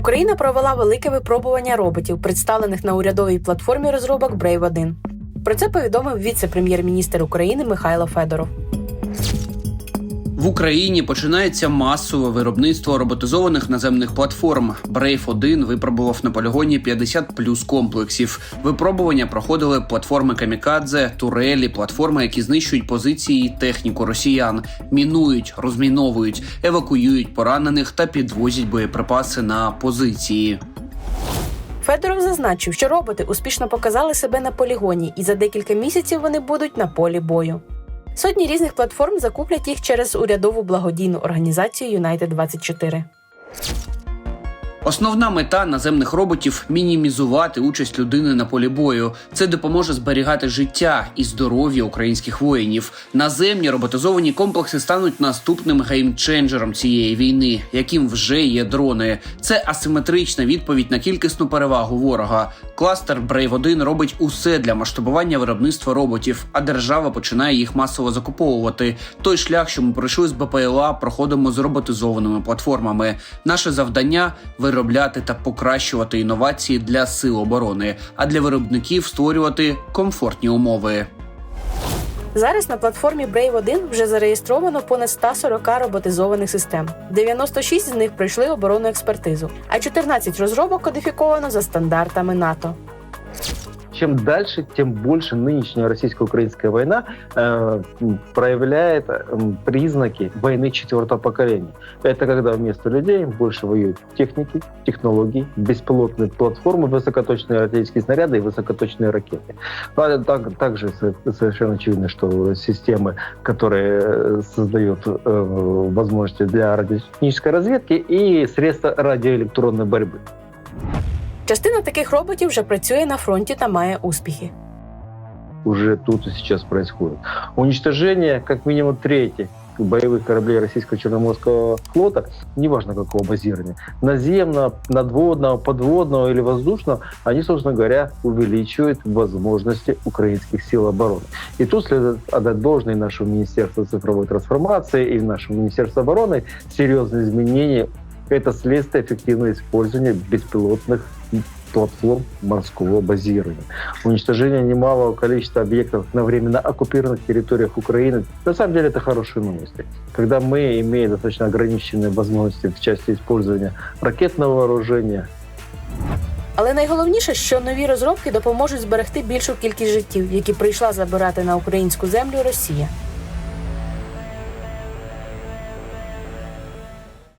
Україна провела велике випробування роботів, представлених на урядовій платформі розробок Brave 1 Про це повідомив віце-прем'єр-міністр України Михайло Федоров. В Україні починається масове виробництво роботизованих наземних платформ. Brave 1 випробував на полігоні 50 плюс комплексів. Випробування проходили платформи Камікадзе, турелі, платформи, які знищують позиції і техніку росіян, мінують, розміновують, евакуюють поранених та підвозять боєприпаси на позиції. Федоров зазначив, що роботи успішно показали себе на полігоні, і за декілька місяців вони будуть на полі бою. Сотні різних платформ закуплять їх через урядову благодійну організацію United 24 Основна мета наземних роботів мінімізувати участь людини на полі бою. Це допоможе зберігати життя і здоров'я українських воїнів. Наземні роботизовані комплекси стануть наступним геймченджером цієї війни, яким вже є дрони. Це асиметрична відповідь на кількісну перевагу ворога. Кластер Brave 1 робить усе для масштабування виробництва роботів, а держава починає їх масово закуповувати. Той шлях, що ми пройшли з БПЛА, проходимо з роботизованими платформами. Наше завдання виробляти та покращувати інновації для сил оборони, а для виробників створювати комфортні умови. Зараз на платформі Brave 1 вже зареєстровано понад 140 роботизованих систем. 96 з них пройшли оборонну експертизу, а 14 розробок кодифіковано за стандартами НАТО. Чем дальше, тем больше нынешняя российско-украинская война э, проявляет признаки войны четвертого поколения. Это когда вместо людей больше воюют техники, технологии, беспилотные платформы, высокоточные артиллерийские снаряды и высокоточные ракеты. А так- также со- совершенно очевидно, что системы, которые э, создают э, возможности для радиотехнической разведки и средства радиоэлектронной борьбы. Частина таких роботів вже працює на фронті та має успіхи. уже тут и сейчас происходит. Уничтожение как минимум трети боевых кораблей российского Черноморского флота, неважно какого базирования, наземного, надводного, подводного или воздушного, они, собственно говоря, увеличивают возможности украинских сил обороны. И тут следует отдать должное нашему Министерству цифровой трансформации и нашему Министерству обороны серьезные изменения. Это следствие эффективного использования беспилотных платформ морского базирования уничтожение немалого количества объектов на временно оккупированных территориях Украины. На самом деле это хорошие новости. Когда мы, имея достаточно ограниченные возможности в части использования ракетного вооружения, Але найголовніше, що нові розробки допоможуть зберегти більшу кількість життів, які прийшла забирати на українську землю Росія.